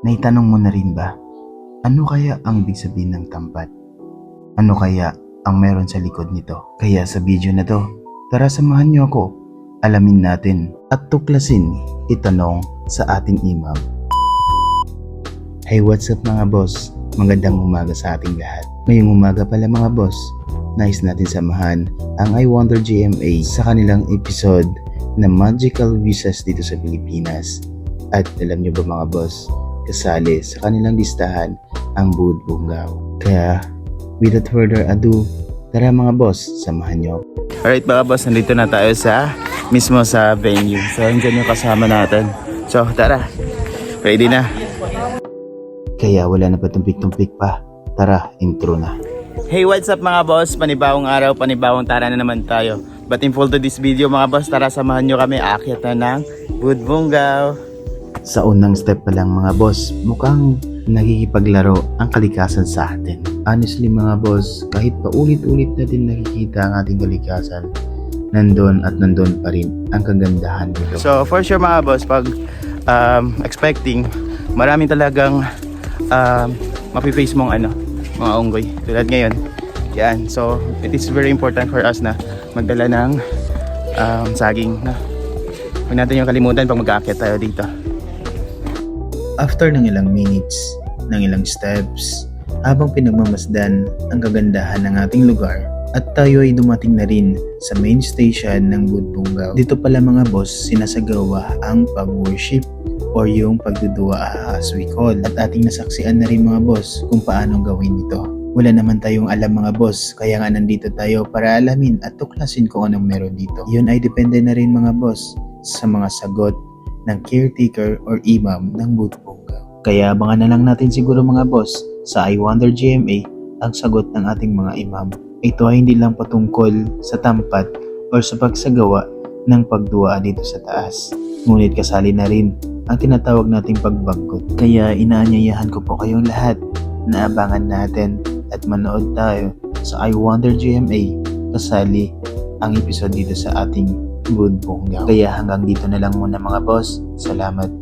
Naitanong mo na rin ba? Ano kaya ang ibig sabihin ng tampat? Ano kaya ang meron sa likod nito? Kaya sa video na to, tara samahan niyo ako. Alamin natin at tuklasin itanong sa ating imam. Hey, what's up mga boss? Magandang umaga sa ating lahat. Ngayong umaga pala mga boss, nais natin samahan ang I Wonder GMA sa kanilang episode na Magical Visas dito sa Pilipinas. At alam nyo ba mga boss, kasali sa kanilang listahan ang Bud Bungaw. Kaya, without further ado, tara mga boss, samahan nyo. Alright mga boss, nandito na tayo sa mismo sa venue. So, andyan yung kasama natin. So, tara. Ready na. Kaya wala na ba tumpik-tumpik pa? Tara, intro na. Hey, what's up mga boss? Panibawang araw, panibawang tara na naman tayo. But in full to this video mga boss, tara samahan nyo kami aakyat na ng Budbungaw. Sa unang step pa lang mga boss, mukhang nakikipaglaro ang kalikasan sa atin. Honestly mga boss, kahit pa ulit-ulit natin nakikita ang ating kalikasan, nandun at nandun pa rin ang kagandahan nito. So for sure mga boss, pag um, expecting, marami talagang um, mapiface mong ano, mga unggoy. Tulad ngayon. Yan. So, it is very important for us na magdala ng um, saging. Na. Huwag natin yung kalimutan pag mag-aakyat tayo dito. After ng ilang minutes, ng ilang steps, habang pinagmamasdan ang kagandahan ng ating lugar, at tayo ay dumating na rin sa main station ng Budbungaw. Dito pala mga boss, sinasagawa ang pag-worship or yung pagdudua as we call. At ating nasaksian na rin mga boss kung paano gawin ito. Wala naman tayong alam mga boss, kaya nga nandito tayo para alamin at tuklasin kung anong meron dito. Yun ay depende na rin mga boss sa mga sagot ng caretaker or imam ng Budbungaw. Kaya abangan na lang natin siguro mga boss sa I Wonder GMA ang sagot ng ating mga imam. Ito ay hindi lang patungkol sa tampat or sa pagsagawa ng pagdua dito sa taas. Ngunit kasali na rin ang tinatawag nating pagbangkot. Kaya inaanyayahan ko po kayong lahat na abangan natin at manood tayo sa I Wonder GMA kasali ang episode dito sa ating Good Bonggaw. Kaya hanggang dito na lang muna mga boss. Salamat